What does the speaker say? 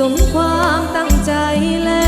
สมความตั้งใจแล้ว